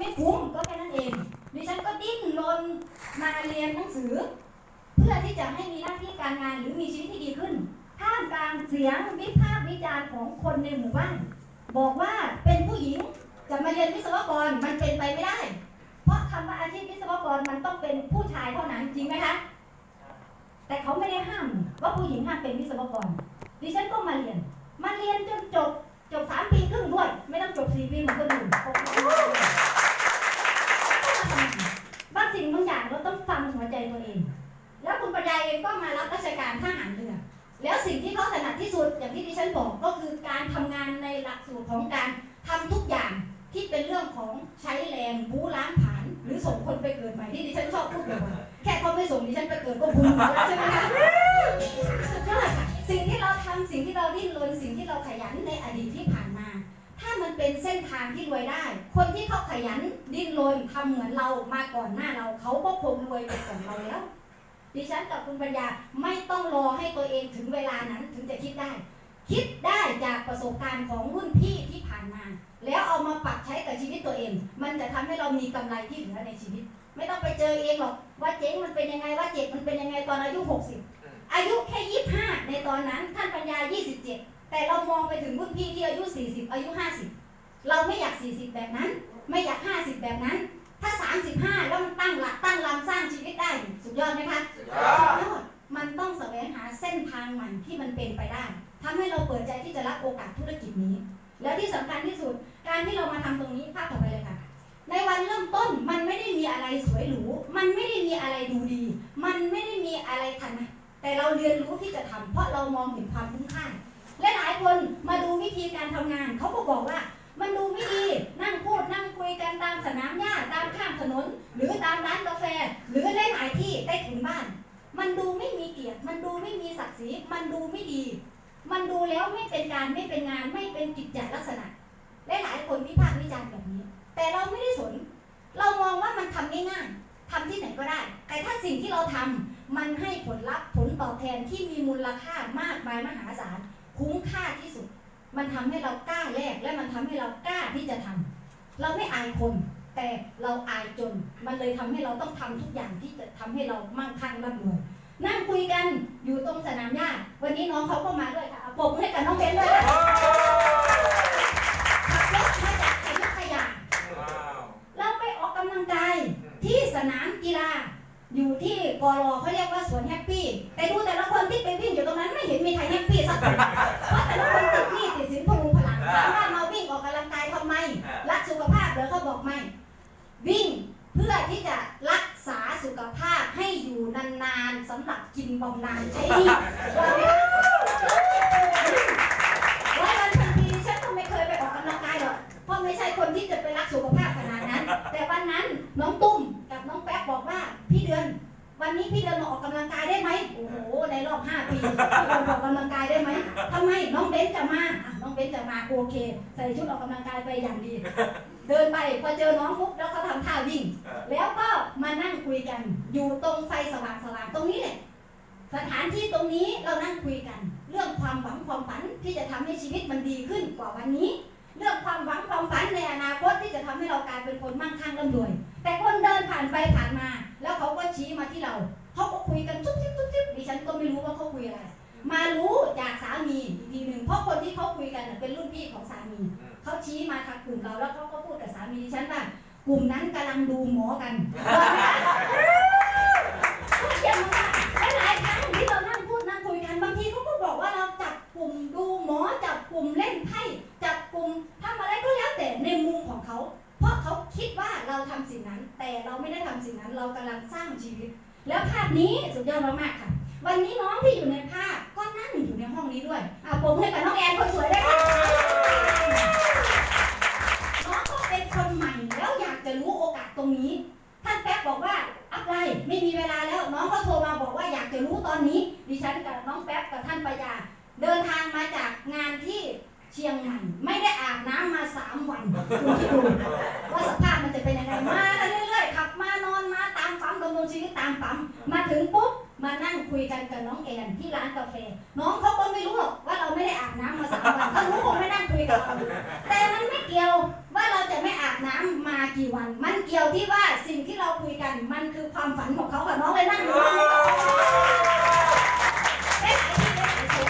ไม่คุ้มก็แค่นั้นเองดิฉันก็ดิ้นรนมาเรียนหนังสือ เพื่อที่จะให้มีหน้าที่การงานหรือมีชีวิตที่ดีขึ้นท่ามกลางเสียงวิพากษ์วิจารณ์ของคนในหมู่บ้าน บอกว่าเป็นผู้หญิงจะมาเรียนวิศวกรมันเป็นไปไม่ได้ เพราะคำว่าอาชีพวิศวกรมันต้องเป็นผู้ชายเท่านั้นจริงไหมคะแต่เขาไม่ได้ห้ามว่าผู้หญิงห้ามเป็นวิศวกรดิฉันก็มาเรียน มาเรียนจนจบจบสามปีครึ่งด้วย ไม่ต้องจบสี่ปีเหมือนคนอื่น สิ่งบางอย่างเราต้องฟังหัวใจตัวเอง แล้วคุณปัญญาเองก็มารับราชการทหารเรือ แล้วสิ่งที่เขาถนัดที่สุดอย่างที่ดิฉันบอกก็คือการทำงานในหลักสูตรของการทำทุกอย่างที่เป็นเรื่องของใช้แรงบูล้างผาน หรือส่งคนไปเกิดใหม่ที่ดิฉันชอบพูดบ่อยแค่เขาไม่ส่งดิฉันไปเกิดก็บุญแล้วใช่ไหมคะ เป็นเส้นทางที่รวยได้ คนที่เขาขยันดิ้นรนทำเหมือนเรามาก่อนหน้าเรา เขาก็คงรวยไปก่อนเราแล้วดิฉันกับคุณปัญญาไม่ต้องรอให้ตัวเองถึงเวลานั้นถึงจะคิดได้ คิดได้จากประสบการณ์ของรุ่นพี่ที่ผ่านมา แล้วเอามาปรับใช้กับชีวิตตัวเอง มันจะทำให้เรามีกำไรที่เหลือในชีวิต ไม่ต้องไปเจอเองหรอกว่าเจ๊งมันเป็นยังไงว่าเจ็บมันเป็นยังไงตอนอายุ 60 อายุแค่25ในตอนนั้นท่านปัญญา 27 แต่เรามองไปถึงรุ่นพี่ที่อายุ 40 อายุ 50 เราไม่อยาก 40 แบบนั้น ไม่อยาก 50 แบบนั้น ถ้า 35 แล้วมันตั้งหลักตั้งลำสร้างชีวิตได้ สุดยอดไหมคะสุดยสุอดดยอดมันต้องแสวงหาเส้นทางใหม่ที่มันเป็นไปได้ทำให้เราเปิดใจที่จะรับโอกาสธุรกิจนี้ แล้วที่สำคัญที่สุด การที่เรามาทำตรงนี้ภาพต่อไปเลยค่ะ ในวันเริ่มต้นมันไม่ได้มีอะไรสวยหรู มันไม่ได้มีอะไรดูดี มันไม่ได้มีอะไรทันนะแต่เราเรียนรู้ที่จะทำเพราะเรามองเห็นความคุ้มค่าและหลายคนมาดูวิธีการทำงานเขาก็บอกว่า มันดูไม่ดีนั่งพูดนั่งคุยกันตามสนามหญ้าตามข้างถนน หรือตามร้านกาแฟ หรือหลายๆที่ใต้ถุนบ้าน มันดูไม่มีเกียรติ มันดูไม่มีศักดิ์ศรีมันดูไม่ดี มันดูแล้วไม่เป็นการไม่เป็นงานไม่เป็นกิจจลักษณะลหลายคนวิพากษ์วิจารณ์แบบนี้ แต่เราไม่ได้สน เรามองว่ามันทำง่ายๆทำที่ไหนก็ได้ แต่ถ้าสิ่งที่เราทำมันให้ผลลัพธ์ผลตอบแทนที่มีมูลค่ามากมายมหาศาลคุ้มค่าที่สุด มันทำให้เรากล้าแลกและมันทำให้เรากล้าที่จะทำเราไม่อายคน แต่เราอายจน มันเลยทำให้เราต้องทำทุกอย่างที่จะทำให้เรามั่งคั่งร่ำรวยนั่งคุยกันอยู่ตรงสนามหญ้า วันนี้น้องเขาก็มาด้วยค่ะเอาปรบมือให้กับน้องเบนด้วยค่ะขับรถมาจากอยุธยาว้าวเราไปออกกำลังกายที่สนามกีฬา อยู่ที่กรอเขาเรียกว่าสวนแฮปปี้ แต่ดูแต่ละคนที่ไปวิ่งอยู่ตรงนั้นไม่เห็นมีใครแฮปปี้สักคนเพราะแต่ละคนติดหนี้ติดสินพลุงพลังถามว่ามาวิ่งออกกำลังกายทำไม รักสุขภาพเหรอเขาบอกไม่ วิ่งเพื่อที่จะรักษาสุขภาพให้อยู่นานๆสำหรับกินบำนาญใช้หนี่ว่าไหมคะร้อยวันพันปีฉันก็ไม่เคยไปออกกำลังกายหรอกเพราะไม่ใช่คนที่จะไปรักสุขภาพขนาดนั้น แต่วันนั้นน้องตุ้ม พี่เดือน วันนี้พี่เดือนมาออกกำลังกายได้ไหมโอ้โหในรอบห้าปีพี่เดือนออกกำลังกายได้ไหมทำไมน้องเบนจะมาอะน้องเบนจะมาโอเค ใส่ชุดออกกำลังกายไปอย่างดี เดินไปพอเจอน้องปุ๊บแล้วเขาทำท่าวิ่ง แล้วก็มานั่งคุยกัน อยู่ตรงไฟสว่างสว่างๆตรงนี้แหละสถานที่ตรงนี้เรานั่งคุยกัน เรื่องความหวังความฝันที่จะทำให้ชีวิตมันดีขึ้นกว่าวันนี้ เรื่องความหวังความฝันในอนาคตที่จะทำให้เรากลายเป็นคนมั่งคั่งร่ำรวย แต่คนเดินผ่านไปผ่านมา แล้วเขาก็ชี้มาที่เราเขาก็คุยกันทุบทิบทุบทิบดิฉันก็ไม่รู้ว่าเขาคุยอะไร มารู้จากสามีอีกทีหนึ่งเพราะคนที่เขาคุยกันเป็นรุ่นพี่ของสามีเขาชี้มาทางกลุ่มเราแล้วเขาก็พูดกับสามีดิฉันว่ากลุ่มนั้นกำลังดูหมอกันเยี่ยมมา ชีวิต แล้วภาพนี้สุดยอดมากๆค่ะ กี่วัน มันเกี่ยวที่ว่าสิ่งที่เราคุยกันมันคือความฝันของเขาค่ะน้องเลยนั่งดูได้หลายที่ได้หลายคน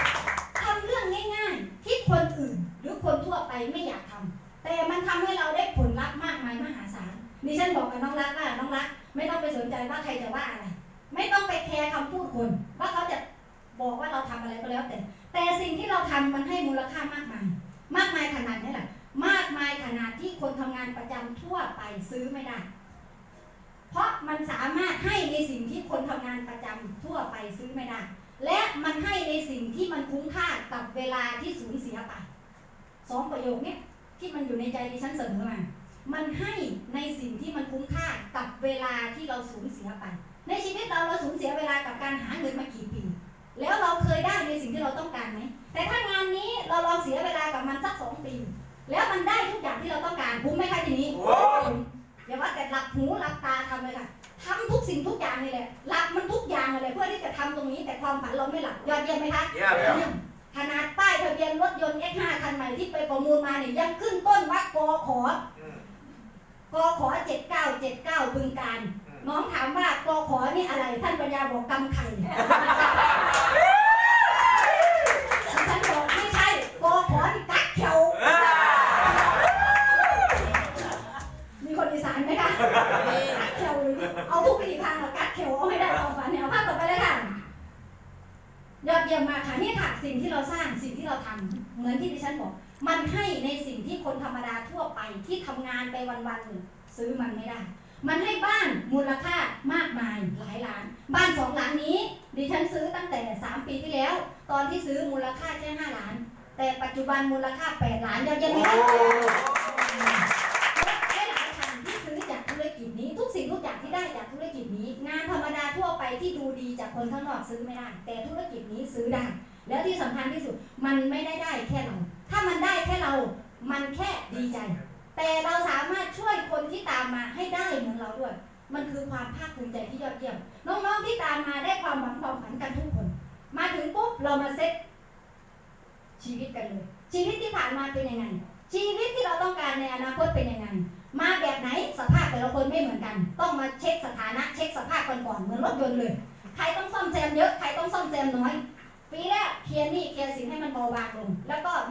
ทำเรื่องง่ายๆ ที่คนอื่น หรือคนทั่วไปไม่อยากทำแต่มันทำให้เราได้ผลลัพธ์มากมายมหาศาลดิฉันบอกกับน้องรักว่าน้องรัก ไม่ต้องไปสนใจว่าใครจะว่าอะไร ไม่ต้องไปแคร์คำพูดคน ว่าเขาจะบอกว่าเราทำอะไรก็แล้วแต่ แต่สิ่งที่เราทำมันให้มูลค่ามากมาย มากมายขนาดนี้แหละ มากมายขนาดที่คนทำงานประจำทั่วไปซื้อไม่ได้ เพราะมันสามารถให้ในสิ่งที่คนทำงานประจำทั่วไปซื้อไม่ได้ และมันให้ในสิ่งที่มันคุ้มค่ากับเวลาที่สูญเสียไปสองประโยคนี้ที่มันอยู่ในใจดิฉันเสมอมา มันให้ในสิ่งที่มันคุ้มค่ากับเวลาที่เราสูญเสียไป ในชีวิตเราเราสูญเสียเวลากับการหาเงินมากี่ปีแล้วเราเคยได้ในสิ่งที่เราต้องการไหมแต่ถ้างานนี้เราลองเสียเวลากับมันสักสองปี แล้วมันได้ทุกอย่างที่เราต้องการคุ้มไหมคะทีนี้โอ้อย่าว่าแต่หลับหูหลับตาทำเลยค่ะทำทุกสิ่งทุกอย่างนี่แหละหลับมันทุกอย่างเลยเพื่อที่จะทำตรงนี้แต่ความฝันเราไม่หลับยอดเยี่ยมไหมคะเยี่ยมเยี่ยมขนาดป้ายทะเบียนรถยนต์ X5 คันใหม่ที่ไปประมูลมาเนี่ยยังขึ้นต้นว่ากขออืมกขอ7979บึงการอืมน้องถามว่ากขอนี่อะไร ท่านปัญญาบอกกำไข่ ยอดเยี่ยมมากค่ะนี่ค่ะสิ่งที่เราสร้างสิ่งที่เราทำเหมือนที่ดิฉันบอก มันให้ในสิ่งที่คนธรรมดาทั่วไปที่ทำงานไปวันๆหนึ่งซื้อมันไม่ได้ มันให้บ้านมูลค่ามากมายหลายล้าน บ้านสองหลังนี้ ดิฉันซื้อตั้งแต่ 3 ปีที่แล้ว ตอนที่ซื้อมูลค่าแค่5ล้าน แต่ปัจจุบันมูลค่า8ล้านยอดเยี่ยมไหมโอ้คะและ ที่ดูดีจากคนข้างนอกซื้อไม่ได้ แต่ธุรกิจนี้ซื้อได้ แล้วที่สำคัญที่สุดมันไม่ได้ได้แค่เรา ถ้ามันได้แค่เรา มันแค่ดีใจ แต่เราสามารถช่วยคนที่ตามมาให้ได้เหมือนเราด้วย มันคือความภาคภูมิใจที่ยอดเยี่ยม น้องๆที่ตามมาได้ความหวังความฝันกันทุกคน มาถึงปุ๊บเรามาเซ็ตชีวิตกันเลย ชีวิตที่ผ่านมาเป็นยังไง ชีวิตที่เราต้องการในอนาคตเป็นยังไง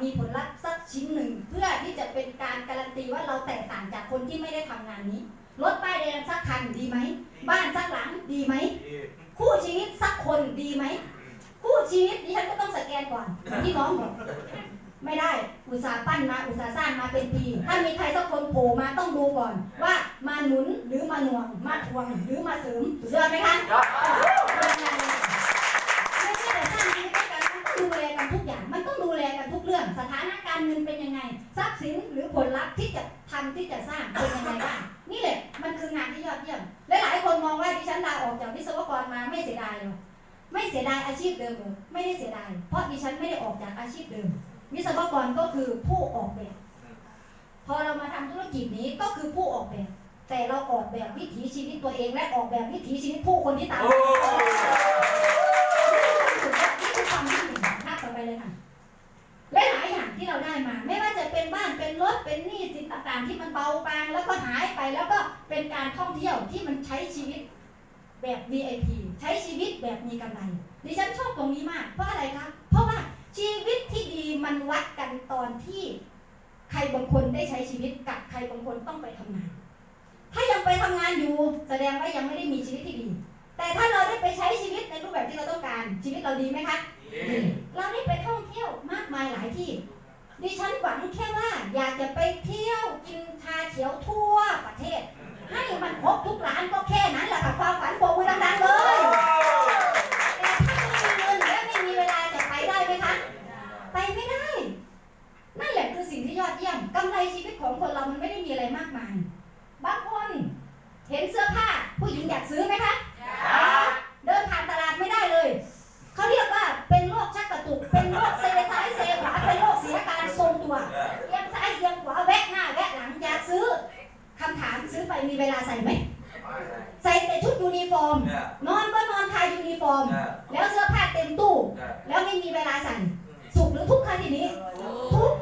มีผลลัพธ์สักชิ้นหนึ่ง เพื่อที่จะเป็นการการันตีว่าเราแตกต่างจากคนที่ไม่ได้ทำงานนี้รถป้ายแดงสักคันดีไหม บ้านสักหลังดีไหมดีคู่ชีวิตสักคนดีไหม คู่ชีวิตดิฉันก็ต้องสแกนก่อนที่น้องบอกไม่ได้อุตสาห์ปั้นมาอุตสาห์สร้างมาเป็นปีถ้ามีใครสักคนโผล่มาต้องดูก่อน ว่ามาหนุนหรือมาหน่วง มาทวงหรือมาเสริมสุดยอดไหมคะ มาไม่เสียดายหรอกไม่เสียดายอาชีพเดิมเลยไม่ได้เสียดาย เพราะดิฉันไม่ได้ออกจากอาชีพเดิม วิศวกรก็คือผู้ออกแบบ พอเรามาทำธุรกิจนี้ก็คือผู้ออกแบบ แต่เราออกแบบวิถีชีวิตตัวเอง และออกแบบวิถีชีวิตผู้คนที่ตามโอ้นี่คือความที่หนึ่งภาพต่อไปเลยค่ะและหลายอย่างที่เราได้มา ไม่ว่าจะเป็นบ้านเป็นรถเป็นหนี้สินต่างๆ ที่มันเบาบางแล้วก็หายไปแล้วก็เป็นการท่องเที่ยวที่มันใช้ชีวิต แบบ VIP ใช้ชีวิตแบบมีกำไรดิฉันชอบตรงนี้มาก เพราะอะไรคะเพราะว่าชีวิตที่ดีมันวัดกันตอนที่ใครบางคนได้ใช้ชีวิตกับใครบางคนต้องไปทำงาน ถ้ายังไปทำงานอยู่ แสดงว่ายังไม่ได้มีชีวิตที่ดี แต่ถ้าเราได้ไปใช้ชีวิตในรูปแบบที่เราต้องการชีวิตเราดีไหมคะดีเราได้ไปท่องเที่ยวมากมายหลายที่ดิฉันหวังแค่ว่าอยากจะไปเที่ยวกินชาเขียวทั่วประเทศ ให้มันครบทุกร้านก็แค่นั้นแหละค่ะความฝันโบกมือดังๆเลยแต่ถ้าไม่มีเงินและไม่มีเวลาจะไปได้ไหมคะไปไม่ได้ นั่นแหละคือสิ่งที่ยอดเยี่ยมกำไรชีวิตของคนเรามันไม่ได้มีอะไรมากมายบางคนเห็นเสื้อผ้าผู้หญิงอยากซื้อไหมคะเดินผ่านตลาดไม่ได้เลย เขาเรียกว่าเป็นโรคชักกระตุก เป็นโรคเซซ้ายเซขวาเป็นโรคเสียการทรงตัวเอียงซ้ายเอียงขวาแวะหน้าแวะหลังอยากซื้อ คำถามซื้อไปมีเวลาใส่ไหมใส่ส่แต่ชุดยูนิฟอร์มเนี่ยนอนก็นอนทายยูนิฟอร์มเนี่ยแล้วเสื้อผ้าเต็มตู้เนี่ยแล้วไม่มีเวลาใส่สุขหรือทุกข์คะทีนี้ ทุกข์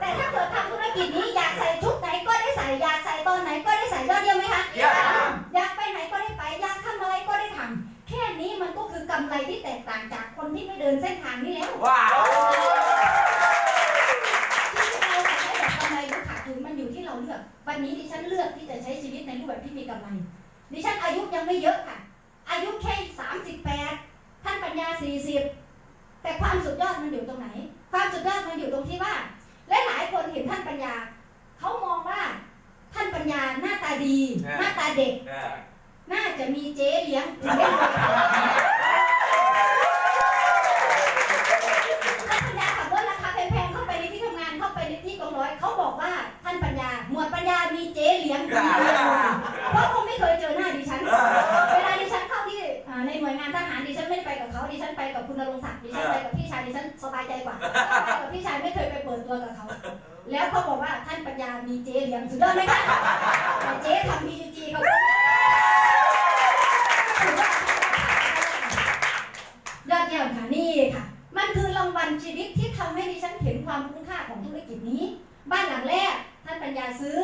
แต่ถ้าเกิดทำธุรกิจนี้อยากใส่ชุดไหนก็ได้ใส่อยากใส่ตอนไหนก็ได้ใส่ยอดเยี่ยมไหมคะเยี่ยมอยากไปไหนก็ได้ไปอยากทำอะไรก็ได้ทำแค่นี้มันก็คือกำไรที่แตกต่างจากคนที่ไม่เดินเส้นทางนี้แล้วว้าว มีกำไรดิฉันอายุยังไม่เยอะค่ะ อายุแค่สามสิบแปดท่านปัญญาสี่สิบแต่ความสุดยอดมันอยู่ตรงไหน ความสุดยอดมันอยู่ตรงที่ว่า และหลายคนเห็นท่านปัญญาเขามองว่าท่านปัญญาหน้าตาดี หน้าตาเด็กเนี่ยน่าจะมีเจ๊เลี้ยง จ๊เลี้ยงถึงได้รวยเพราะเขาไม่เคยเจอหน้าดิฉัน เวลาดิฉันเข้าที่อ่าในหน่วยงานทหารดิฉันไม่ได้ไปกับเขาดิฉันไปกับคุณนรงศักดิ์ดิฉันไปกับพี่ชายดิฉันสบายใจกว่าไปกับพี่ชายไม่เคยไปเปิดตัวกับเขา แล้วเขาบอกว่าท่านปัญญามีเจ๊เลี้ยงสุดยอดไหมคะแต่เจ๊ทำบีจีเขาถือว่ายอดเยี่ยมค่ะนี่ค่ะ มันคือรางวัลชีวิตที่ทำให้ดิฉันเห็นความคุ้มค่าของธุรกิจนี้ บ้านหลังแรกท่านปัญญาซื้อ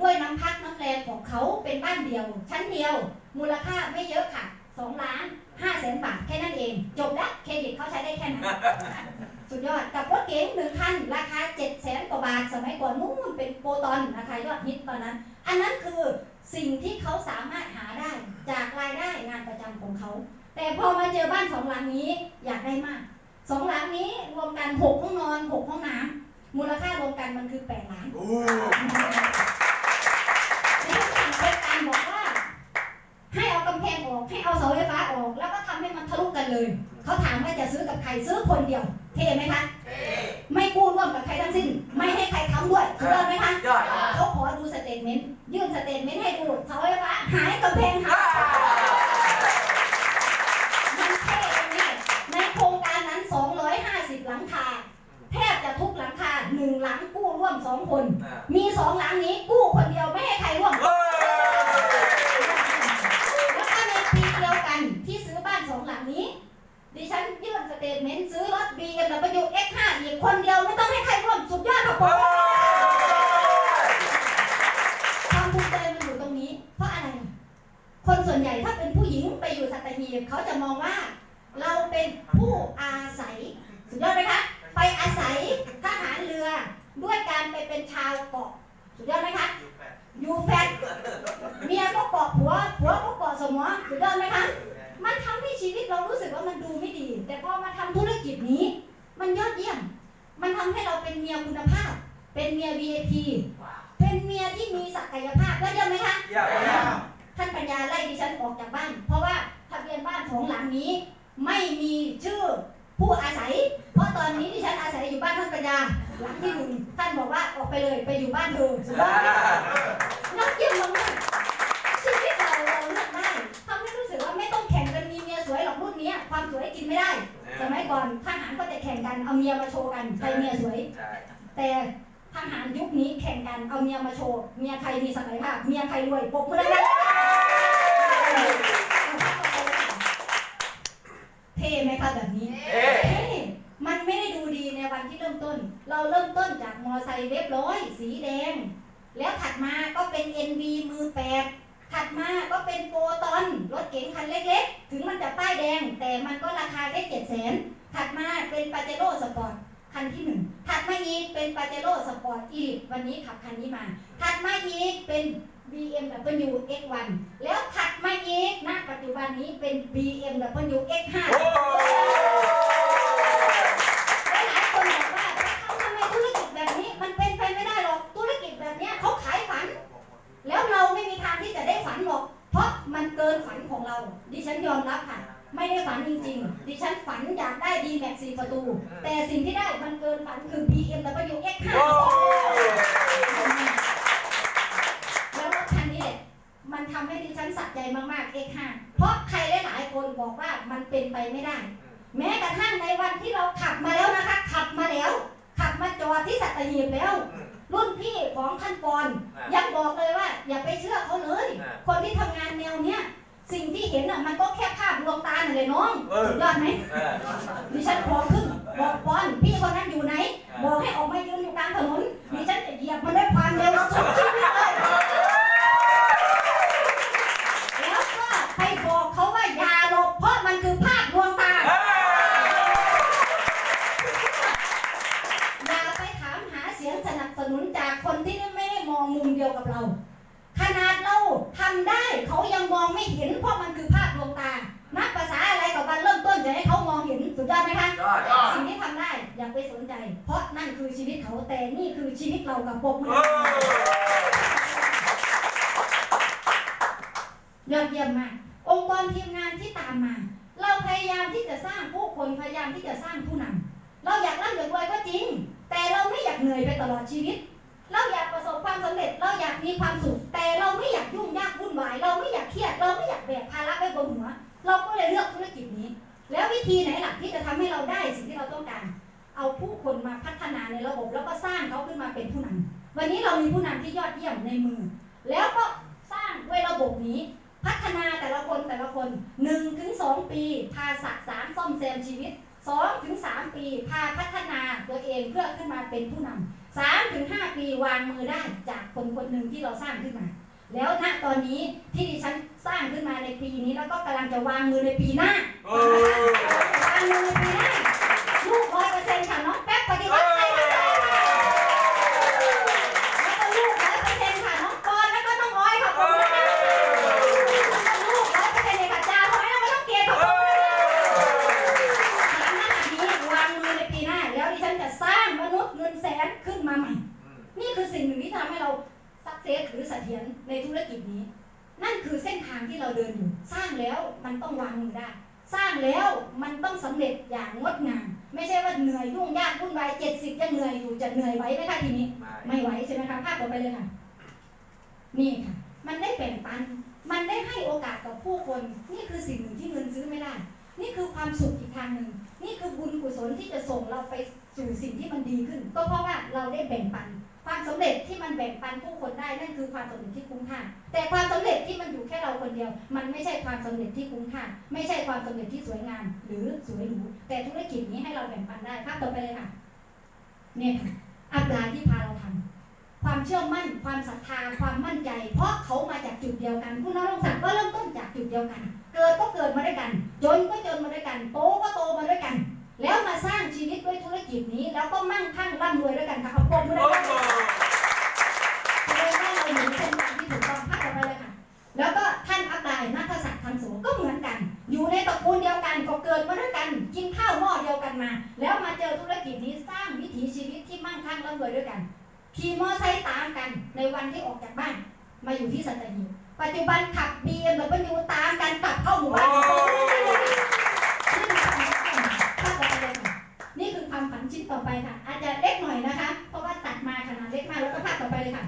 ด้วยน้ำพักน้ำแรงของเขาเป็นบ้านเดียว ชั้นเดียว มูลค่าไม่เยอะค่ะ2ล้าน5แสนบาทแค่นั้นเอง จบละเครดิตเขาใช้ได้แค่นั้นสุดยอดกับรถเก๋งหนึ่งคันราคา7แสนกว่าบาทสมัยก่อนนู้นเป็นโปรตอนราคายอดฮิตตอนนั้น อันนั้นคือสิ่งที่เขาสามารถหาได้จากรายได้งานประจำของเขา แต่พอมาเจอบ้านสองหลังนี้อยากได้มากสองหลังนี้รวมกันหกห้องนอนหกห้องน้ำมูลค่ารวมกันมันคือแปดล้าน เอาเสาไฟฟ้าออก แล้วก็ทำให้มันทะลุกันเลย เขาถามว่าจะซื้อกับใครซื้อคนเดียว เท่ไหมคะไม่กู้ร่วมกับใครทั้งสิ้น ไม่ให้ใครทำด้วยถูกต้องไหมคะยอดเขาขอดูสเตทเมนต์ยื่นสเตทเมนต์ให้ดูเสาไฟฟ้าหายกำแพงหายมันเท่ตรงนี้ในโครงการนั้น 250 หลังคาแทบจะทุกหลังคาหนึ่งหลังกู้ร่วมสองคน มีสองหลังนี้กู้คนเดียวไม่ให้ใครร่วม ดิฉันยื่นสเตทเมนต์ซื้อรถ BMW X5 อีกคนเดียวไม่ต้องให้ใครร่วมสุดยอดครับผมความภูมิใจมันอยู่ตรงนี้ เพราะอะไร คนส่วนใหญ่ถ้าเป็นผู้หญิงไปอยู่สัตหีบเขาจะมองว่าเรา มัยก่อนทหารก็จะแข่งกันเอาเมียมาโชว์กันใครเมียสวย ใช่แต่ทหารยุคนี้แข่งกันเอาเมียมาโชว์เมียใครมีศักยภาพเมียใครรวยปกมือดังๆเท่ไหมคะแบบนี้เอ๊ะเท่มันไม่ได้ดูดีในวันที่เริ่มต้น เราเริ่มต้นจากมอไซค์เรียบร้อย สีแดง แล้วถัดมาก็เป็น NV มือแปด ถัดมาก็เป็นโปรตอนรถเก๋งคันเล็กๆ ถึงมันจะป้ายแดง แต่มันก็ราคาแค่เจ็ดแสนถัดมาเป็นปาเจโร่สปอร์ตคันที่หนึ่งถัดมาอีกเป็นปาเจโร่สปอร์ตอีลิวันนี้ขับคันนี้มา ถัดมาอีกเป็น BMW X1 แล้วถัดมาอีกณปัจจุบันนี้เป็น BMW X5 ในระบบแล้วก็สร้างเขาขึ้นมาเป็นผู้นำวันนี้เรามีผู้นำที่ยอดเยี่ยมในมือ แล้วก็สร้างด้วยระบบนี้ พัฒนาแต่ละคนแต่ละคน1ถึง2ปีพาสะสารซ่อมแซมชีวิต2ถึง3ปีพาพัฒนาตัวเองเพื่อขึ้นมาเป็นผู้นำ3ถึง5ปีวางมือได้จากคนคนหนึ่งที่เราสร้างขึ้นมา แล้วณตอนนี้ที่ดิฉันสร้างขึ้นมาในปีนี้แล้วก็กำลังจะวางมือในปีหน้าเอวางมือในปีหน้าลูกร้อยเปอร์เซ็นต์ค่ะน้องแป๊บปฏิวัติไปมาเลย ได้สร้างแล้วมันต้องสำเร็จอย่างงดงามไม่ใช่ว่าเหนื่อยยุ่งยากวุ่นวายเจ็ดสิบยังเหนื่อยอยู่จะเหนื่อยไหวไหมคะทีนี้ ไม่ไหวใช่ไหมคะภาพต่อไปเลยค่ะ นี่ค่ะ มันได้แบ่งปัน มันได้ให้โอกาสกับผู้คน นี่คือสิ่งหนึ่งที่เงินซื้อไม่ได้ นี่คือความสุขอีกทางหนึ่ง นี่คือบุญกุศลที่จะส่งเราไปสู่สิ่งที่มันดีขึ้น ก็เพราะว่าเราได้แบ่งปัน ความสำเร็จที่มันแบ่งปันผู้คนได้นั่นคือความสำเร็จที่คุ้มค่า แต่ความสำเร็จที่มันอยู่แค่เราคนเดียว มันไม่ใช่ความสำเร็จที่คุ้มค่า ไม่ใช่ความสำเร็จที่สวยงาม หรือสวยหรูแต่ธุรกิจนี้ให้เราแบ่งปันได้ภาพต่อไปเลยค่ะเนี่ยค่ะอัปลาที่พาเราทำความเชื่อมั่น ความศรัทธา ความมั่นใจ เพราะเขามาจากจุดเดียวกันคุณนรงศักดิ์ก็เริ่มต้นจากจุดเดียวกัน เกิดก็เกิดมาด้วยกัน จนก็จนมาด้วยกัน โตก็โตมาด้วยกัน แล้วมาสร้างชีวิตด้วยธุรกิจนี้ แล้วก็มั่งคั่งร่ำรวยด้วยกันค่ะเอาปมมือโอ้ได้โหแสดงว่าเราอยู่ในเส้นทางที่ถูกต้องภาพต่อไปเลยค่ะ แล้วก็ท่านอัปไลายนัทศักดิ์ทำโสก็เหมือนกัน อยู่ในตระกูลเดียวกันก็เกิดมาด้วยกัน กินข้าวหม้อเดียวกันมา แล้วมาเจอธุรกิจนี้สร้างวิถีชีวิตที่มั่งคั่งร่ำรวยด้วยกันขี่มอไซค์ตามกันในวันที่ออกจากบ้าน มาอยู่ที่สัตหีบปัจจุบันขับ BMW ตามกันกลับเข้าหมู่บ้านนี่ คือความฝันชิ้นต่อไปค่ะ อาจจะเล็กหน่อยนะคะ เพราะว่าตัดมาขนาดเล็กมากแล้วก็ภาพต่อไปเลยค่ะ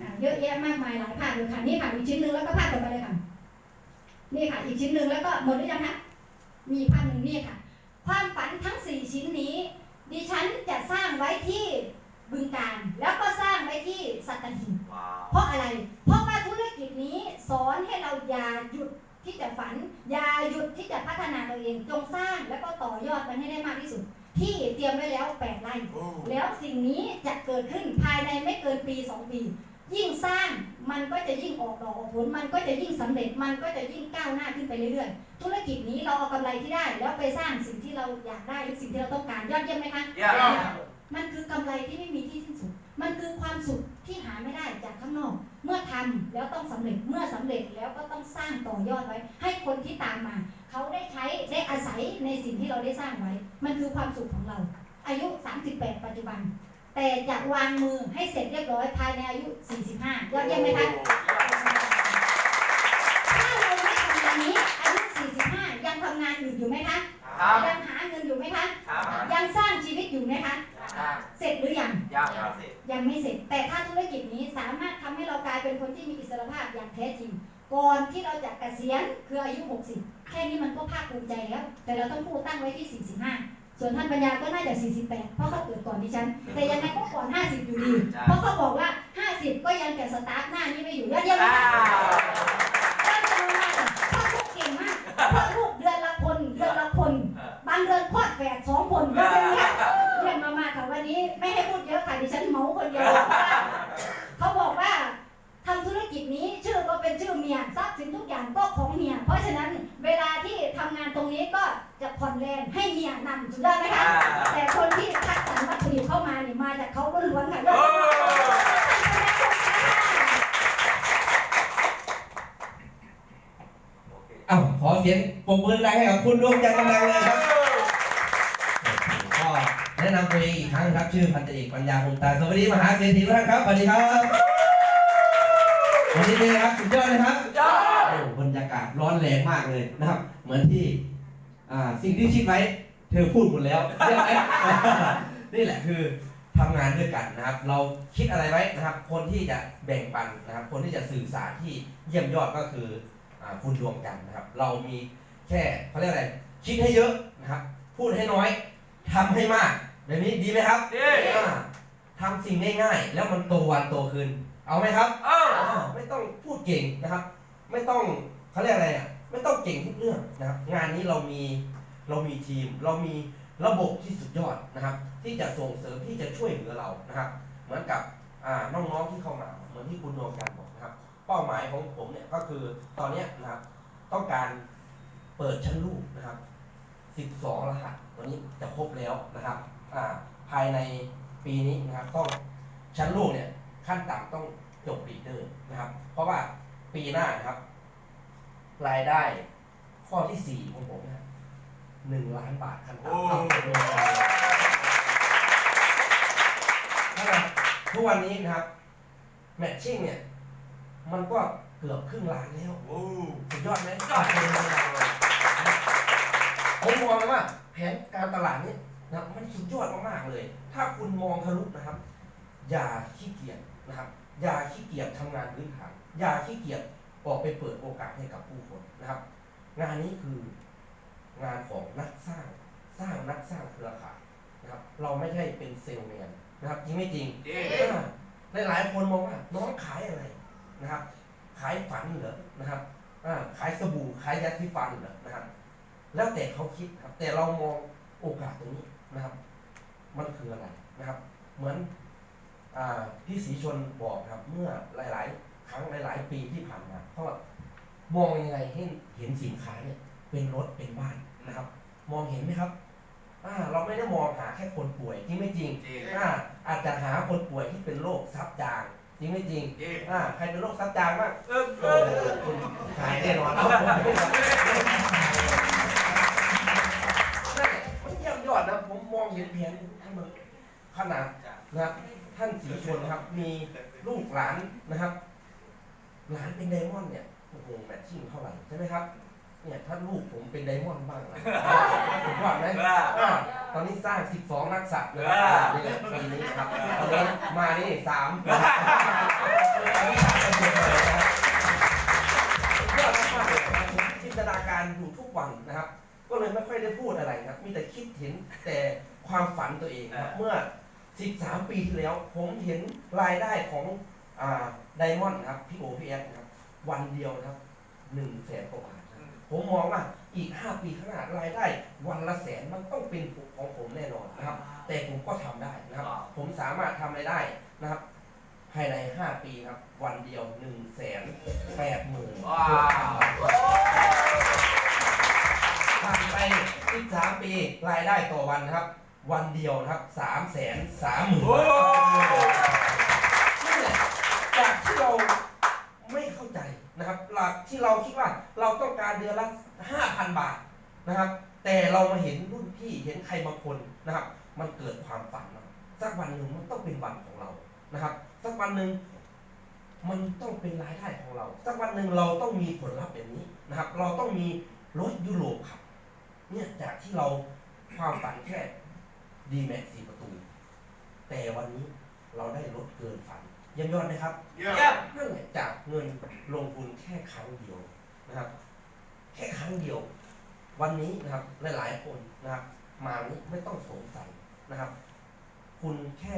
อ่าเยอะแยะมากมายหลายภาพเลยค่ะนี่ค่ะอีกชิ้นหนึ่งแล้วก็ภาพต่อไปเลยค่ะ นี่ค่ะอีกชิ้นหนึ่งแล้วก็หมดหรือยังคะมีภาพหนึ่งนี่ค่ะ ความฝันทั้งสี่ชิ้นนี้ ดิฉันจะสร้างไว้ที่บึงการแล้วก็สร้างไว้ที่สัตหีบว้าวเพราะอะไร เพราะว่าธุรกิจนี้สอนให้เราอย่าหยุดที่จะฝัน อย่าหยุดที่จะพัฒนาตัวเอง จงสร้างแล้วก็ต่อยอดมันให้ได้มากที่สุด ที่เตรียมไว้แล้วแปดไร่โอ้แล้วสิ่งนี้จะเกิดขึ้นภายในไม่เกินปี2ปี ยิ่งสร้างมันก็จะยิ่งออกดอกออกผล มันก็จะยิ่งสำเร็จ มันก็จะยิ่งก้าวหน้าขึ้นไปเรื่อยๆ ธุรกิจนี้เราเอากำไรที่ได้ แล้วไปสร้างสิ่งที่เราอยากได้หรือสิ่งที่เราต้องการยอดเยี่ยมไหมคะเยี่ยมมันคือกำไรที่ไม่มีที่สิ้นสุด มันคือความสุขที่หาไม่ได้จากข้างนอก เมื่อทำแล้วต้องสำเร็จ เมื่อสำเร็จแล้วก็ต้องสร้างต่อยอดไว้ ให้คนที่ตามมา เขาได้ใช้ ได้อาศัยในสิ่งที่เราได้สร้างไว้ มันคือความสุขของเรา อายุ 38 ปัจจุบัน แต่จะวางมือให้เสร็จเรียบร้อยภายในอายุ 45ยอดเยี่ยมไหมคะถ้าเราไม่ทำงานนี้อายุ 45 ยังทำงานอื่นอยู่ไหมคะครับยังหาเงินอยู่ไหมคะครับยังสร้างชีวิตอยู่ไหมคะเสร็จหรือยังยังครับยังไม่เสร็จ แต่ถ้าธุรกิจนี้สามารถทำให้เรากลายเป็นคนที่มีอิสรภาพอย่างแท้จริงก่อนที่เราจะเกษียณคืออายุ 60 แค่นี้มันก็ภาคภูมิใจแล้ว แต่เราต้องพูดตั้งไว้ที่ 45 ส่วนท่านปัญญาก็น่าจะ 48 เพราะเขาเกิดก่อนดิฉัน แต่ยังไงก็ก่อน 50 อยู่ดี เพราะเขาบอกว่า 50 ก็ยังแต่สตาร์ทหน้านี้ไม่อยู่ยอดเยี่ยมมากท่านจำได้พ่อลูกเก่งมากพ่อลูกเดือนละคนเดือนละคนบางเดือนพ่อดแฝดสองคนก็เป็นแค่เยี่ยมมากๆค่ะวันนี้ไม่ให้พูดเยอะค่ะดิฉันเมาคนเดียวเขาบอกว่าทำธุรกิจนี้ช่อ ย่างก็ของเมีย เพราะฉะนั้นเวลาที่ทำงานตรงนี้ก็จะผ่อนแรงให้เมียนำสุดยอดไหมคะแต่คนที่คัดสรรวัตถุดิบเข้ามานี่มาจากเขาล้วนๆค่ะยอดโอ้เอ้าขอเสียงปรบมือแรงให้กับคุณดวงใจกำลังเลยครับก็แนะนำตัวเองอีกครั้งครับชื่อพันตเอกปัญญาคงตาสวัสดีมหาเศรษฐีทุกท่านครับสวัสดีครับ วันนี้เป็นไงครับสุดยอดเลยครับยอดโอ้บรรยากาศร้อนแรงมากเลยนะครับ เหมือนที่อ่าสิ่งที่คิดไว้ เธอพูดหมดแล้วเรียบร้อยนี่แหละคือทำงานด้วยกันนะครับ เราคิดอะไรไว้นะครับ คนที่จะแบ่งปันนะครับ คนที่จะสื่อสารที่เยี่ยมยอดก็คืออ่าคุณดวงจันทร์นะครับ เรามีแค่เขาเรียกอะไรคิดให้เยอะนะครับ พูดให้น้อยทำให้มากแบบนี้ดีไหมครับดี อ่าทำสิ่งง่ายๆแล้วมันโตวันโตคืนเอาไหมครับ เอ้าอ่าไม่ ต้องพูดเก่งนะครับ ไม่ต้องเขาเรียกอะไรอะไม่ต้องเก่งทุกเรื่องนะครับ งานนี้เรามีเรามีทีม เรามีระบบที่สุดยอดนะครับ ที่จะส่งเสริมที่จะช่วยเหลือเรานะครับ เหมือนกับอ่าน้องๆที่เข้ามาเหมือนที่คุณดวงจันทร์บอกนะครับ เป้าหมายของผมเนี่ยก็คือตอนเนี้ยนะครับ ต้องการเปิดชั้นลูกนะครับ 12 รหัสวันนี้จะครบแล้วนะครับอ่าภายในปีนี้นะครับต้องชั้นลูกเนี่ยขั้นต่ำต้อง จบลีดเดอร์นะครับ เพราะว่าปีหน้านะครับ รายได้ข้อที่4ของผมนะหนึ่งล้านบาทขั้นต่ำครับนะครับทุกวันนี้นะครับ แมทชิ่งเนี่ย มันก็เกือบครึ่งล้านแล้วโอ้สุดยอดไหมยอดผมมองเลยว่า แผนการตลาดนี้นะมันสุดยอดมากๆเลย ถ้าคุณมองทะลุนะครับ อย่าขี้เกียจนะครับ อย่าขี้เกียจทำงานพื้นฐาน อย่าขี้เกียจออกไปเปิดโอกาสให้กับผู้คนนะครับ งานนี้คืองานของนักสร้างสร้างนักสร้างเครือข่ายนะครับ เราไม่ใช่เป็นเซลล์แมนนะครับจริงไม่จริงดีหลายหลายๆคนมองว่าน้องขายอะไรนะครับ ขายฝันเหรอนะครับอ่าขายสบู่ขายยาสีฟันเหรอนะครับ แล้วแต่เขาคิดครับ แต่เรามองโอกาสตรงนี้นะครับ มันคืออะไรนะครับ เหมือน อ่าพี่ศรีชนบอกครับเมื่อหลาย ๆ ครั้งหลาย ๆ ปีที่ผ่านมาเขาว่ามองยังไงให้เห็นสินค้าเนี่ยเป็นรถเป็นบ้านนะครับ มองเห็นไหมครับอ่าเราไม่ได้มองหาแค่คนป่วยจริงไม่จริงจริงอ่าอาจจะหาคนป่วยที่เป็นโรคซับจางจริงไม่จริงจริงอ่าใครเป็นโรคซับจางบ้างเออเอเอออคุณหายแน่นอนครับนั่นแหละมันเยี่ยมยอดนะผมมองเห็นแผนท่านมันขนาดนะครับ ท่านสีชนนะครับ มีลูกหลานนะครับ หลานเป็นไดมอนด์เนี่ยโอ้โหแมทชิ่งเท่าไหร่ใช่ไหมครับเนี่ยถ้าลูกผมเป็นไดมอนด์บ้างนะผมว่าไหมอ่าตอนนี้สร้าง 12 นักสัตว์เลยครับนี่แหละปีนี้ครับตอนนี้มานี่สามยอดมากๆเลยนะครับจินตนาการอยู่ทุกวันนะครับ ก็เลยไม่ค่อยได้พูดอะไรนะครับ มีแต่คิดเห็นแต่ความฝันตัวเองนะครับเมื่อ 13 ปีที่แล้ว ผมเห็นรายได้ของอ่าไดมอนด์นะครับ พี่โอพี่แอดนะครับ วันเดียวนะครับ1นึ่งแสนกว่าบาทนะครับผมมองว่าอีก 5 ปีข้างหน้ารายได้วันละแสนมันต้องเป็นของผมแน่นอนนะครับ แต่ผมก็ทำได้นะครับ ผมสามารถทำรายได้นะครับ ภายใน 5 ปีครับ วันเดียว1นึ่งแสนแปดหมื่นว้าวผ่านไป13ปีรายได้ต่อวันนะครับ วันเดียวนะครับ3ามแสนสามหมื่นโอ้นี่แหละจากที่เราไม่เข้าใจนะครับ หลักที่เราคิดว่าเราต้องการเดือนละ5,000บาทนะครับ แต่เรามาเห็นรุ่นพี่เห็นใครบางคนนะครับ มันเกิดความฝันมาสักวันหนึ่งมันต้องเป็นวันของเรานะครับ สักวันหนึ่งมันต้องเป็นรายได้ของเรา สักวันหนึ่งเราต้องมีผลลัพธ์แบบนี้นะครับ เราต้องมีรถยุโรปขับ เนี่ยจากที่เราความฝันแค่ ดีแม็กสี่ประตู แต่วันนี้เราได้รถเกินฝันเยังยอดไหมครับเยี่ยมนั่นแหละจากเงินลงทุนแค่ครั้งเดียวนะครับ แค่ครั้งเดียว วันนี้นะครับหลายๆคนนะครับมานี้ไม่ต้องสงสัยนะครับ คุณแค่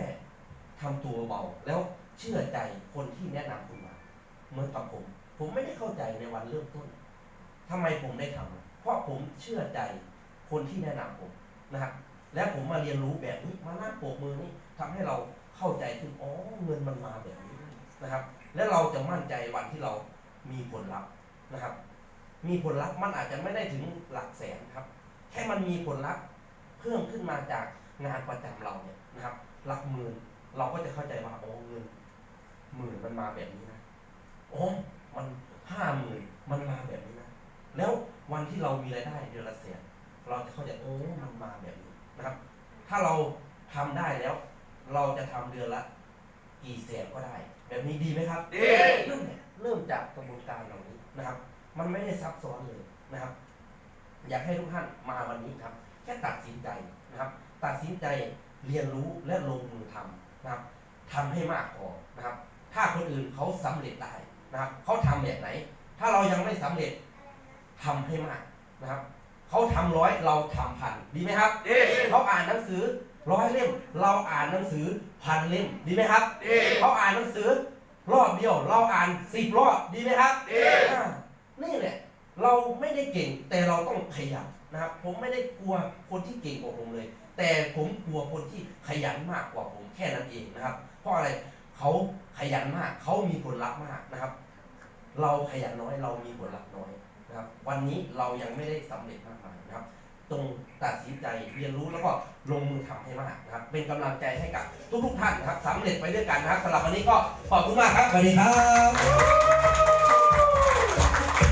ทำตัวเบา แล้วเชื่อใจคนที่แนะนำคุณมาเหมือนกับผม ผมไม่ได้เข้าใจในวันเริ่มต้นทำไมผมได้ทำเพราะผมเชื่อใจคนที่แนะนำผมนะครับ และผมมาเรียนรู้แบบนี้มานั่งโปกมือนี่ทำให้เราเข้าใจถึงอ๋อเงินมันมาแบบนี้นะครับ และเราจะมั่นใจวันที่เรามีผลลัพธ์นะครับ มีผลลัพธ์มันอาจจะไม่ได้ถึงหลักแสนครับ แค่มันมีผลลัพธ์เพิ่มขึ้นมาจากงานประจำเราเนี่ยนะครับหลักหมื่นเราก็จะเข้าใจว่าโอ้เงินหมื่นมันมาแบบนี้นะโอ้มันห้าหมื่นมันมาแบบนี้นะแล้ววันที่เรามีรายได้เดือนละแสนเราจะเข้าใจโอ้มันมาแบบนี้ นะครับ ถ้าเราทำได้แล้ว เราจะทำเดือนละ กี่แสนก็ได้ แบบนี้ดีไหมครับดีนั่นแหละเริ่มจากกระบวนการเหล่านี้นะครับ มันไม่ได้ซับซ้อนเลยนะครับ อยากให้ทุกท่านมาวันนี้ครับ แค่ตัดสินใจนะครับ ตัดสินใจเรียนรู้และลงมือทำนะครับทำให้มากพอนะครับ ถ้าคนอื่นเขาสำเร็จได้นะครับเขาทำแบบไหน ถ้าเรายังไม่สำเร็จทำให้มากนะครับ เขาทำร้อยเราทำพันดีไหมครับดีเขาอ่านหนังสือร้อยเล่ม เราอ่านหนังสือพันเล่มดีไหมครับดีเขาอ่านหนังสือรอบเดียว เราอ่านสิบรอบดีไหมครับดีอ่านี่แหละเราไม่ได้เก่งแต่เราต้องขยันนะครับ ผมไม่ได้กลัวคนที่เก่งกว่าผมเลย แต่ผมกลัวคนที่ขยันมากกว่าผมแค่นั้นเองนะครับ เพราะอะไรเขาขยันมากเขามีผลลัพธ์มากนะครับ เราขยันน้อยเรามีผลลัพธ์น้อย นะครับ วันนี้เรายังไม่ได้สำเร็จมากมายนะครับตรงตัดสินใจเรียนรู้แล้วก็ลงมือทำให้มากนะครับ เป็นกำลังใจให้กับทุกๆท่านนะครับสำเร็จไปด้วยกันนะครับสำหรับวันนี้ก็ขอบคุณมากครับสวัสดีครับ